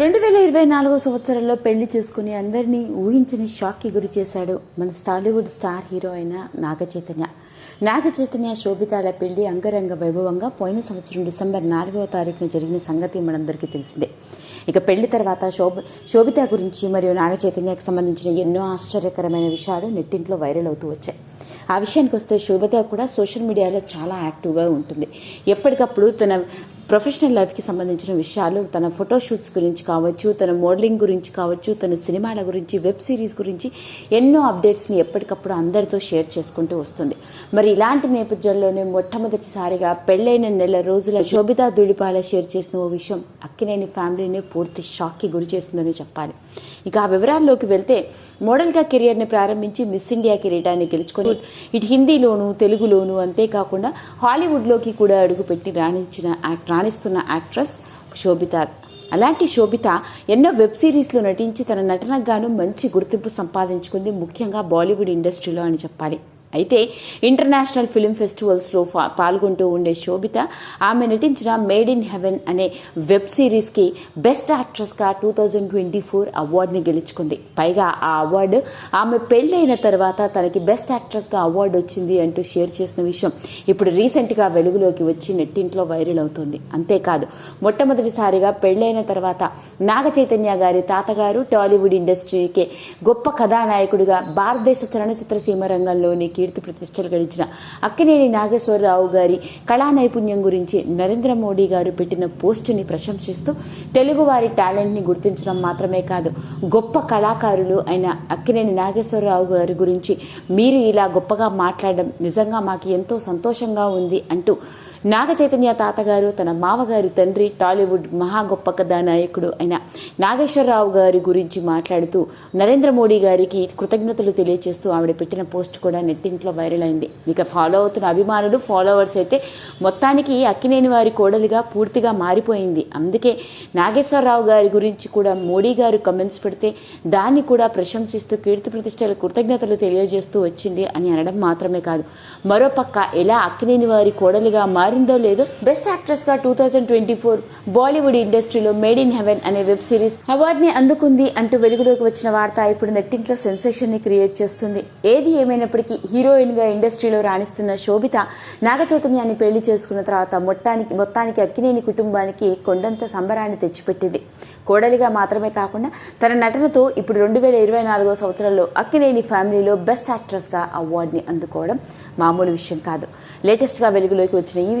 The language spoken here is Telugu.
రెండు వేల ఇరవై నాలుగో సంవత్సరంలో పెళ్ళి చేసుకుని అందరినీ ఊహించని షాక్కి గురి చేశాడు మన టాలీవుడ్ స్టార్ హీరో అయిన నాగ చైతన్య నాగ చైతన్య శోభితాల పెళ్ళి అంగరంగ వైభవంగా పోయిన సంవత్సరం డిసెంబర్ నాలుగవ తారీఖున జరిగిన సంగతి మనందరికీ తెలిసిందే. ఇక పెళ్ళి తర్వాత శోభ శోభిత గురించి మరియు నాగ చైతన్యకు సంబంధించిన ఎన్నో ఆశ్చర్యకరమైన విషయాలు నెట్టింట్లో వైరల్ అవుతూ వచ్చాయి. ఆ విషయానికి వస్తే శోభిత కూడా సోషల్ మీడియాలో చాలా యాక్టివ్గా ఉంటుంది. ఎప్పటికప్పుడు తన ప్రొఫెషనల్ లైఫ్కి సంబంధించిన విషయాలు తన ఫోటోషూట్స్ గురించి కావచ్చు తన మోడలింగ్ గురించి కావచ్చు తన సినిమాల గురించి వెబ్ సిరీస్ గురించి ఎన్నో అప్డేట్స్ని ఎప్పటికప్పుడు అందరితో షేర్ చేసుకుంటూ వస్తుంది. మరి ఇలాంటి నేపథ్యంలోనే మొట్టమొదటిసారిగా పెళ్ళైన నెల రోజుల శోభితా దుడిపాల షేర్ చేసిన ఓ విషయం అక్కినేని ఫ్యామిలీని పూర్తి షాక్కి గురి చేస్తుందని చెప్పాలి. ఇక ఆ వివరాల్లోకి వెళ్తే మోడల్గా కెరియర్ని ప్రారంభించి మిస్ ఇండియా కిరీటాన్ని గెలుచుకొని ఇటు హిందీలోను తెలుగులోను అంతేకాకుండా హాలీవుడ్లోకి కూడా అడుగుపెట్టి రాణించిన యాక్టర్ రాణిస్తున్న యాక్ట్రెస్ శోభిత. అలాంటి శోభిత ఎన్నో వెబ్ సిరీస్లో నటించి తన నటనకు గాను మంచి గుర్తింపు సంపాదించుకుంది. ముఖ్యంగా బాలీవుడ్ ఇండస్ట్రీలో అని చెప్పాలి. అయితే ఇంటర్నేషనల్ ఫిలిం ఫెస్టివల్స్లో పాల్గొంటూ ఉండే శోభిత ఆమె నటించిన మేడ్ ఇన్ హెవెన్ అనే వెబ్ సిరీస్కి బెస్ట్ యాక్ట్రెస్గా టూ థౌజండ్ ట్వంటీ ఫోర్ అవార్డుని గెలుచుకుంది. పైగా ఆ అవార్డు ఆమె పెళ్ళైన తర్వాత తనకి బెస్ట్ యాక్ట్రెస్గా అవార్డు వచ్చింది అంటూ షేర్ చేసిన విషయం ఇప్పుడు రీసెంట్గా వెలుగులోకి వచ్చి నెట్టింట్లో వైరల్ అవుతుంది. అంతేకాదు మొట్టమొదటిసారిగా పెళ్ళైన తర్వాత నాగ చైతన్య గారి తాతగారు టాలీవుడ్ ఇండస్ట్రీకి గొప్ప కథానాయకుడిగా భారతదేశ చలనచిత్ర సీమ రంగంలోనికి కీర్తి ప్రతిష్టలు గడించిన అక్కినేని నాగేశ్వరరావు గారి కళా నైపుణ్యం గురించి నరేంద్ర మోడీ గారు పెట్టిన పోస్టుని ప్రశంసిస్తూ తెలుగువారి టాలెంట్ని గుర్తించడం మాత్రమే కాదు గొప్ప కళాకారులు అయిన అక్కినేని నాగేశ్వరరావు గారి గురించి మీరు ఇలా గొప్పగా మాట్లాడడం నిజంగా మాకు ఎంతో సంతోషంగా ఉంది అంటూ నాగ చైతన్య తాతగారు తన మామగారి తండ్రి టాలీవుడ్ మహా గొప్ప కథానాయకుడు అయిన నాగేశ్వరరావు గారి గురించి మాట్లాడుతూ నరేంద్ర మోడీ గారికి కృతజ్ఞతలు తెలియజేస్తూ ఆవిడ పెట్టిన పోస్ట్ కూడా నెట్టింట్లో వైరల్ అయింది. ఇక ఫాలో అవుతున్న అభిమానులు ఫాలోవర్స్ అయితే మొత్తానికి అక్కినేని వారి కోడలిగా పూర్తిగా మారిపోయింది. అందుకే నాగేశ్వరరావు గారి గురించి కూడా మోడీ గారు కమెంట్స్ పెడితే దాన్ని కూడా ప్రశంసిస్తూ కీర్తి ప్రతిష్టలు కృతజ్ఞతలు తెలియజేస్తూ వచ్చింది అని అనడం మాత్రమే కాదు. మరోపక్క ఎలా అక్కినేని వారి కోడలిగా మారిందో లేదో. Best యాక్ట్రెస్గా two thousand twenty four Bollywood ఇండస్ట్రీలో మేడ్ ఇన్ హెవెన్ అనే వెబ్ సిరీస్ అవార్డ్ని అందుకుంది అంటూ వెలుగులోకి వచ్చిన వార్త ఇప్పుడు నెట్టింట్లో సెన్సేషన్ని క్రియేట్ చేస్తుంది. ఏది ఏమైనప్పటికీ హీరోయిన్గా ఇండస్ట్రీలో రాణిస్తున్న శోభిత నాగ చైతన్యాన్ని పెళ్ళి చేసుకున్న తర్వాత మొత్తానికి మొత్తానికి అక్కినేని కుటుంబానికి కొండంత సంబరాన్ని తెచ్చిపెట్టింది. కోడలిగా మాత్రమే కాకుండా తన నటనతో ఇప్పుడు రెండు వేల ఇరవై నాలుగో సంవత్సరంలో అక్కినేని ఫ్యామిలీలో బెస్ట్ యాక్ట్రెస్గా అవార్డుని అందుకోవడం మామూలు విషయం కాదు. లేటెస్ట్గా వెలుగులోకి వచ్చిన ఈ